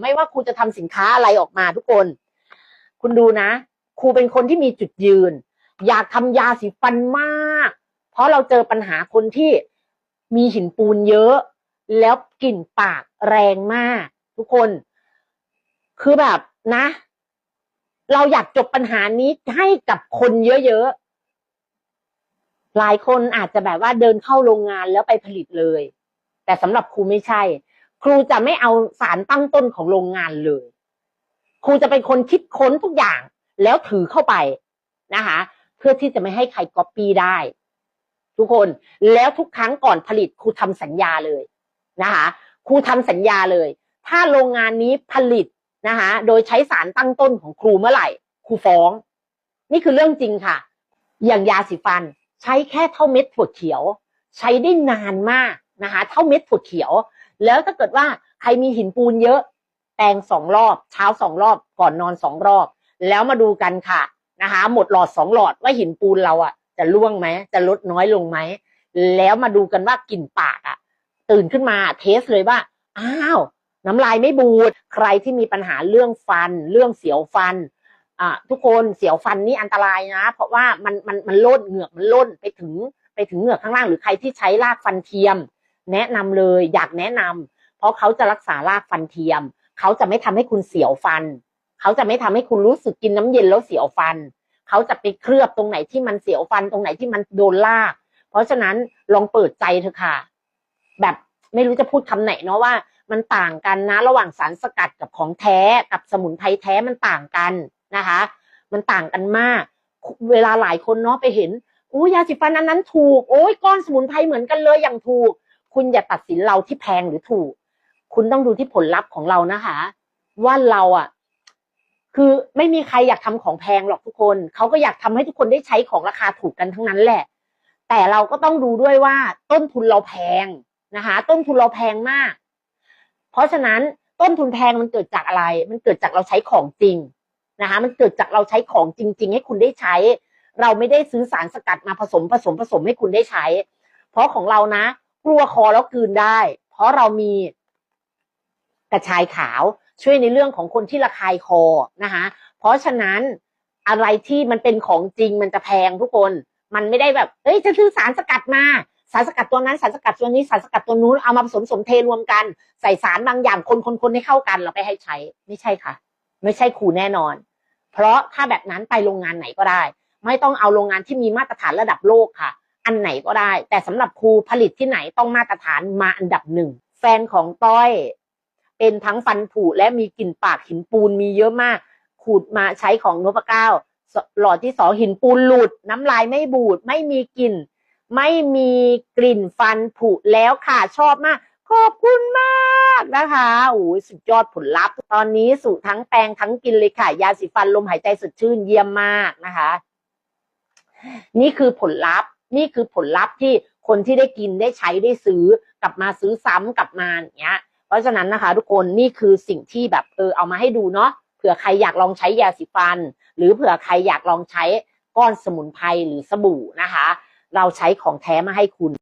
ไม่ว่าครูจะทำสินค้าอะไรออกมาทุกคน คุณดูนะ ครูเป็นคนที่มีจุดยืน อยากทำยาสีฟันมาก เพราะเราเจอปัญหาคนที่มีหินปูนเยอะ แล้วกลิ่นปากแรงมาก ทุกคน คือแบบนะ เราอยากจบปัญหานี้ให้กับคนเยอะๆหลายคนอาจจะแบบว่าเดินเข้าโรงงานแล้วไปผลิตเลย แต่สำหรับครูไม่ใช่ ครูจะไม่เอาสารตั้งต้นของโรงงานเลย ครูจะเป็นคนคิดค้นทุกอย่างแล้วถือเข้าไปนะคะ เพื่อที่จะไม่ให้ใครก๊อปปี้ได้ ทุกคนแล้วทุกครั้งก่อนผลิตครูทำสัญญาเลยนะคะครูทำสัญญาเลย ถ้าโรงงานนี้ผลิตนะคะโดยใช้สารตั้งต้นของครูเมื่อไหร่ ครูฟ้อง นี่คือเรื่องจริงค่ะ อย่างยาสีฟันใช้แค่เท่าเม็ดถั่วเขียว ใช้ได้นานมากนะคะ เท่าเม็ดถั่วเขียว แล้วถ้าเกิดว่าใครมีหินปูนเยอะ แปรงสองรอบ เช้าสองรอบ ก่อนนอนสองรอบ แล้วมาดูกันค่ะนะคะ หมดหลอดสองหลอดว่าหินปูนเราอะ จะล่วงไหมจะลดน้อยลงไหมแล้วมาดูกันว่ากลิ่นปากอะ ตื่นขึ้นมาเทสเลยว่าอ้าวน้ำลายไม่บูด ใครที่มีปัญหาเรื่องฟัน เรื่องเสียวฟันอ่าทุกคนเสียวฟันนี่อันตรายนะ เพราะว่ามันมันมันล่นเหงือกมันล่นไปถึงไปถึงเหงือกข้างล่างหรือใครที่ใช้รากฟันเทียม แนะนำเลยอยากแนะนำเพราะเขาจะรักษารากฟันเทียม เขาจะไม่ทำให้คุณเสียวฟัน เขาจะไม่ทำให้คุณรู้สึกกินน้ำเย็นแล้วเสียวฟัน เขาจะไปเคลือบตรงไหนที่มันเสียวฟันตรงไหนที่มันโดนลาก เพราะฉะนั้นลองเปิดใจเถอะค่ะ แบบไม่รู้จะพูดคำไหนเนาะว่า มันต่างกันนะ ระหว่างสารสกัดกับของแท้กับสมุนไพรแท้มันต่างกันนะคะ มันต่างกันมาก เวลาหลายคนเนาะไปเห็นอู้ยาสีฟันอันนั้นถูก โอ้ยก้อนสมุนไพรเหมือนกันเลยอย่างถูก คุณอย่าตัดสินเราที่แพงหรือถูก คุณต้องดูที่ผลลัพธ์ของเรานะคะ ว่าเราอะ คือไม่มีใครอยากทำของแพงหรอกทุกคนเขาก็อยากทำให้ทุกคนได้ใช้ของราคาถูกกันทั้งนั้นแหละ แต่เราก็ต้องดูด้วยว่า ต้นทุนเราแพงนะคะ ต้นทุนเราแพงมาก เพราะฉะนั้นต้นทุนแพงมันเกิดจากอะไร มันเกิดจากเราใช้ของจริงนะคะ มันเกิดจากเราใช้ของจริง ๆ ให้คุณได้ใช้ เราไม่ได้ซื้อสารสกัดมาผสมผสมผสมให้คุณได้ใช้ เพราะของเรานะ กลัวคอแล้วกืนได้ เพราะเรามีกระชายขาวช่วยในเรื่องของคนที่ระคายคอนะคะเพราะฉะนั้นอะไรที่มันเป็นของจริงมันจะแพงทุกคน มันไม่ได้แบบ เอ้ยจะซื้อสารสกัดมา สารสกัดตัวนั้นสารสกัดตัวนี้สารสกัดตัวนู้นเอามาผสมสมเทรวมกัน ใส่สารบางอย่างคนคนคนให้เข้ากันเราไปให้ใช้ ไม่ใช่ค่ะ ไม่ใช่ครูแน่นอน เพราะถ้าแบบนั้นไปโรงงานไหนก็ได้ ไม่ต้องเอาโรงงานที่มีมาตรฐานระดับโลกค่ะ อันไหนก็ได้ แต่สำหรับครูผลิตที่ไหนต้องมาตรฐานมาอันดับหนึ่งแฟนของต้อย เป็นทั้งฟันผุและมีกลิ่นปากหินปูนมีเยอะมาก ขูดมาใช้ของนพเก้าหลอดที่สองหินปูนหลุด น้ำลายไม่บูด ไม่มีกลิ่น ไม่มีกลิ่นฟันผุแล้วค่ะ ชอบมาก ขอบคุณมากนะคะโอ้ยสุดยอดผลลัพธ์ ตอนนี้สูตรทั้งแปรงทั้งกินเลยค่ะ ยาสีฟันลมหายใจสดชื่นเยี่ยมมากนะคะ นี่คือผลลัพธ์ นี่คือผลลัพธ์ที่คนที่ได้กินได้ใช้ได้ซื้อกลับมาซื้อซ้ำกลับมาอย่างเงี้ย เพราะฉะนั้นนะคะ ทุกคนนี่คือสิ่งที่แบบเออเอามาให้ดูเนาะเผื่อใครอยากลองใช้ยาสีฟัน หรือเผื่อใครอยากลองใช้ก้อนสมุนไพรหรือสบู่นะคะ เราใช้ของแท้มาให้คุณ